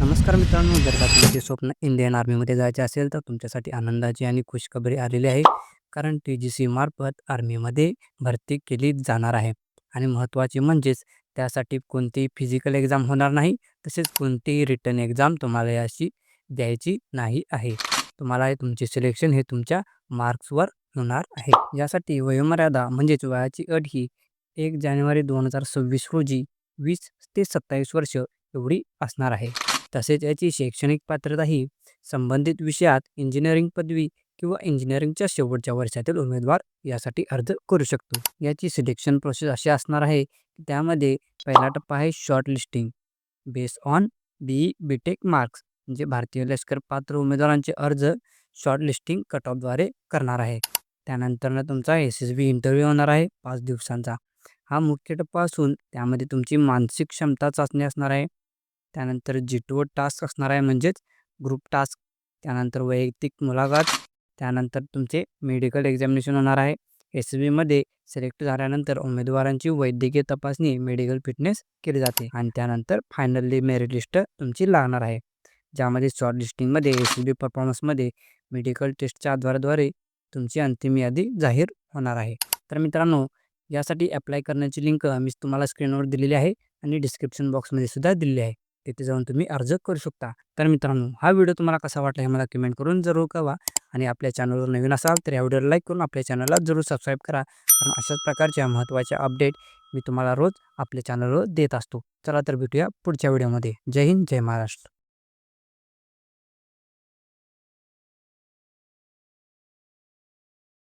नमस्कार मित्रांनो जर का तुमचे स्वप्न इंडियन आर्मीमध्ये जायचे असेल तर तुमच्यासाठी आनंदाची आणि खुशखबरी आलेली आहे. कारण टी जी सी मार्फत आर्मीमध्ये भरती केली जाणार आहे. आणि महत्त्वाचे म्हणजेच त्यासाठी कोणतीही फिजिकल एक्झाम होणार नाही तसेच कोणतीही रिटर्न एक्झाम तुम्हाला याची द्यायची नाही आहे. तुम्हाला हे तुमचे सिलेक्शन हे तुमच्या मार्क्सवर होणार आहे. यासाठी वयोमर्यादा म्हणजेच वयाची अट ही एक जानेवारी दोन हजार सव्वीस रोजी वीस ते सत्तावीस वर्ष एवढी असणार आहे. तसेच याची शैक्षणिक पात्रता ही संबंधित विषयात इंजिनिअरिंग पदवी किंवा इंजिनिअरिंगच्या शेवटच्या वर्षातील उमेदवार यासाठी अर्ज करू शकतो. याची सिलेक्शन प्रोसेस अशी असणार आहे की त्यामध्ये पहिला टप्पा आहे short listing. Base on B B tech marks म्हणजे भारतीय लष्कर पात्र उमेदवारांचे अर्ज शॉर्ट लिस्टिंग कट ऑफद्वारे करणार आहे. त्यानंतरनं तुमचा एस एस बी इंटरव्ह्यू होणार आहे पाच दिवसांचा. हा मुख्य टप्पा असून त्यामध्ये तुमची मानसिक क्षमता चाचणी असणार आहे. त्यानंतर जी टू टास्क असणार आहे म्हणजेच ग्रुप टास्क त्यानंतर वैयक्तिक मुलाखत त्यानंतर तुमचे मेडिकल एक्झामिनेशन होणार आहे. एस बीमध्ये सिलेक्ट झाल्यानंतर उमेदवारांची वैद्यकीय तपासणी मेडिकल फिटनेस केली जाते आणि त्यानंतर फायनली मेरिट लिस्ट तुमची लागणार आहे. ज्यामध्ये शॉर्ट लिस्टिंगमध्ये एस बी परफॉर्मन्समध्ये मेडिकल टेस्टच्या आधाराद्वारे तुमची अंतिम यादी जाहीर होणार आहे. तर मित्रांनो यासाठी अप्लाय करण्याची लिंक मी तुम्हाला स्क्रीनवर दिलेली आहे आणि डिस्क्रिप्शन बॉक्समध्ये सुद्धा दिलेली आहे. तिथे जाऊन तुम्ही अर्ज करू शकता. तर मित्रांनो हा व्हिडिओ तुम्हाला कसा वाटला हे मला कमेंट करून जरूर कळवा आणि आपल्या चॅनलवर नवीन असाल तर या व्हिडिओला लाईक करून आपल्या चॅनलला जरूर सबस्क्राईब करा. कारण अशाच प्रकारच्या महत्त्वाच्या अपडेट मी तुम्हाला रोज आपल्या चॅनलवर देत असतो. चला तर भेटूया पुढच्या व्हिडिओमध्ये. जय हिंद जय महाराष्ट्र.